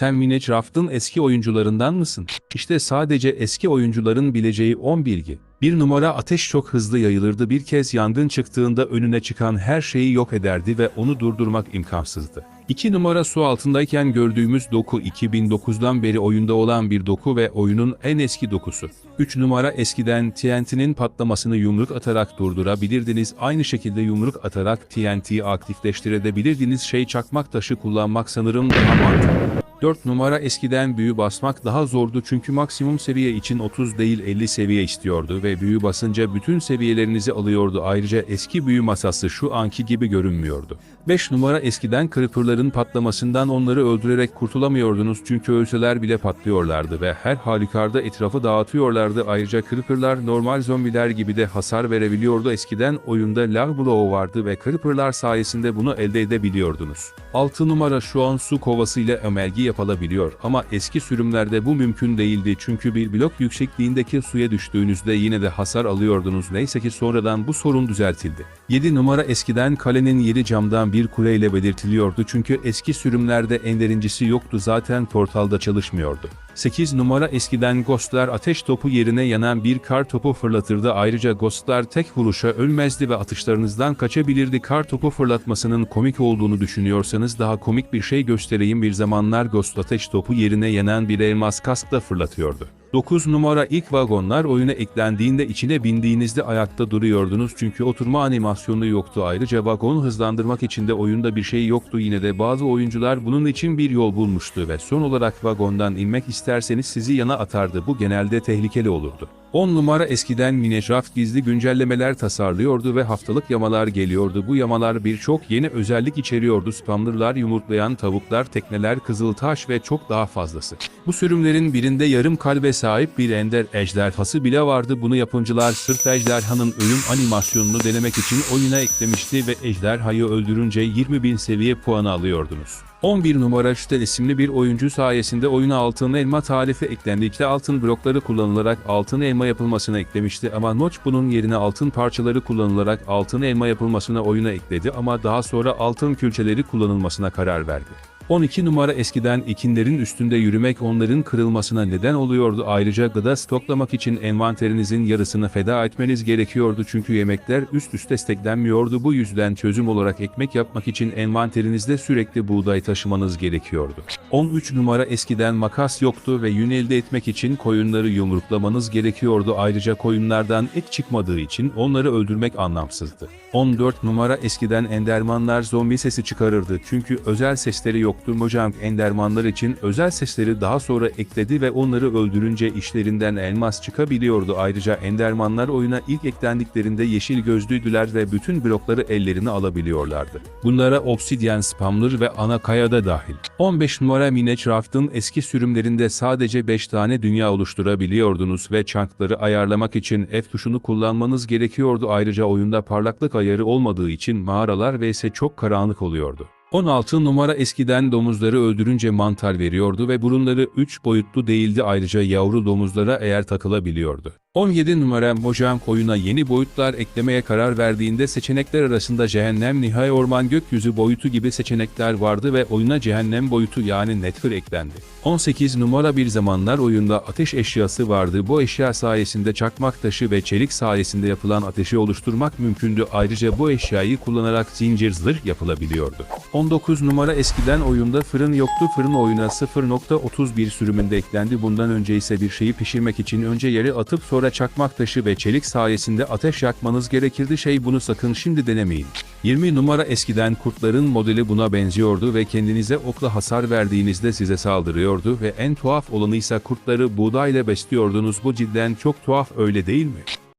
Sen Minecraft'ın eski oyuncularından mısın? İşte sadece eski oyuncuların bileceği 10 bilgi. Bir numara ateş çok hızlı yayılırdı bir kez yangın çıktığında önüne çıkan her şeyi yok ederdi ve onu durdurmak imkansızdı. 2 numara su altındayken gördüğümüz doku 2009'dan beri oyunda olan bir doku ve oyunun en eski dokusu. 3 numara eskiden TNT'nin patlamasını yumruk atarak durdurabilirdiniz. Aynı şekilde yumruk atarak TNT'yi aktifleştirebilirdiniz. Şey çakmak taşı kullanmak sanırım daha mantıklı. 4 numara eskiden büyü basmak daha zordu çünkü maksimum seviye için 30 değil 50 seviye istiyordu ve büyü basınca bütün seviyelerinizi alıyordu. Ayrıca eski büyü masası şu anki gibi görünmüyordu. 5 numara eskiden creeper'ların patlamasından onları öldürerek kurtulamıyordunuz çünkü ölseler bile patlıyorlardı ve her halükarda etrafı dağıtıyorlardı. Ayrıca creeper'lar normal zombiler gibi de hasar verebiliyordu. Eskiden oyunda lag bloğu vardı ve creeper'lar sayesinde bunu elde edebiliyordunuz. 6 numara şu an su kovası ile ömelgi yapılabiliyor ama eski sürümlerde bu mümkün değildi çünkü bir blok yüksekliğindeki suya düştüğünüzde yine de hasar alıyordunuz neyse ki sonradan bu sorun düzeltildi. 7 numara eskiden kalenin yeri camdan bir kuleyle belirtiliyordu çünkü eski sürümlerde enderincisi yoktu zaten portalda çalışmıyordu. 8 numara eskiden Ghostlar ateş topu yerine yanan bir kar topu fırlatırdı. Ayrıca Ghostlar tek vuruşa ölmezdi ve atışlarınızdan kaçabilirdi. Kar topu fırlatmasının komik olduğunu düşünüyorsanız daha komik bir şey göstereyim. Bir zamanlar Ghost ateş topu yerine yanan bir elmas kask da fırlatıyordu. 9 numara ilk vagonlar oyuna eklendiğinde içine bindiğinizde ayakta duruyordunuz çünkü oturma animasyonu yoktu. Ayrıca vagon hızlandırmak için de oyunda bir şey yoktu. Yine de bazı oyuncular bunun için bir yol bulmuştu ve son olarak vagondan inmek isterseniz sizi yana atardı. Bu genelde tehlikeli olurdu. 10 numara eskiden Minecraft gizli güncellemeler tasarlıyordu ve haftalık yamalar geliyordu. Bu yamalar birçok yeni özellik içeriyordu. Spamlarlar, yumurtlayan tavuklar, tekneler, kızıltaş ve çok daha fazlası. Bu sürümlerin birinde yarım kalbe sahip bir ender ejderhası bile vardı. Bunu yapımcılar sırf ejderhanın ölüm animasyonunu denemek için oyuna eklemişti ve ejderhayı öldürünce 20.000 seviye puanı alıyordunuz. 11 numara Şütel isimli bir oyuncu sayesinde oyuna altın elma tarifi eklendikçe altın blokları kullanılarak altın elma yapılmasına eklemişti ama Notch bunun yerine altın parçaları kullanılarak altın elma yapılmasına oyuna ekledi ama daha sonra altın külçeleri kullanılmasına karar verdi. 12 numara eskiden ikinlerin üstünde yürümek onların kırılmasına neden oluyordu. Ayrıca gıda stoklamak için envanterinizin yarısını feda etmeniz gerekiyordu çünkü yemekler üst üste steklenmiyordu. Bu yüzden çözüm olarak ekmek yapmak için envanterinizde sürekli buğday taşımanız gerekiyordu. 13 numara eskiden makas yoktu ve yün elde etmek için koyunları yumruklamanız gerekiyordu. Ayrıca koyunlardan et çıkmadığı için onları öldürmek anlamsızdı. 14 numara eskiden endermanlar zombi sesi çıkarırdı çünkü özel sesleri yoktu. Mojang endermanlar için özel sesleri daha sonra ekledi ve onları öldürünce işlerinden elmas çıkabiliyordu. Ayrıca endermanlar oyuna ilk eklendiklerinde yeşil gözlüydüler ve bütün blokları ellerine alabiliyorlardı. Bunlara obsidyen spamlar ve ana kaya da dahil. 15 numara Minecraft'ın eski sürümlerinde sadece 5 tane dünya oluşturabiliyordunuz ve chunkları ayarlamak için F tuşunu kullanmanız gerekiyordu. Ayrıca oyunda parlaklık ayarı olmadığı için mağaralar vs çok karanlık oluyordu. 16 numara eskiden domuzları öldürünce mantar veriyordu ve burunları 3 boyutlu değildi ayrıca yavru domuzlara eğer takılabiliyordu. 17 numara Mojang oyuna yeni boyutlar eklemeye karar verdiğinde seçenekler arasında cehennem, nihai orman, gökyüzü boyutu gibi seçenekler vardı ve oyuna cehennem boyutu yani Nether eklendi. 18 numara bir zamanlar oyunda ateş eşyası vardı. Bu eşya sayesinde çakmak taşı ve çelik sayesinde yapılan ateşi oluşturmak mümkündü. Ayrıca bu eşyayı kullanarak zincir zırh yapılabiliyordu. 19 numara eskiden oyunda fırın yoktu. Fırın oyuna 0.31 sürümünde eklendi. Bundan önce ise bir şeyi pişirmek için önce yere atıp sonra çakmak taşı ve çelik sayesinde ateş yakmanız gerekirdi. Şey bunu sakın şimdi denemeyin. 20 numara eskiden kurtların modeli buna benziyordu ve kendinize okla hasar verdiğinizde size saldırıyordu ve en tuhaf olanıysa kurtları buğdayla besliyordunuz. Bu cidden çok tuhaf öyle değil mi?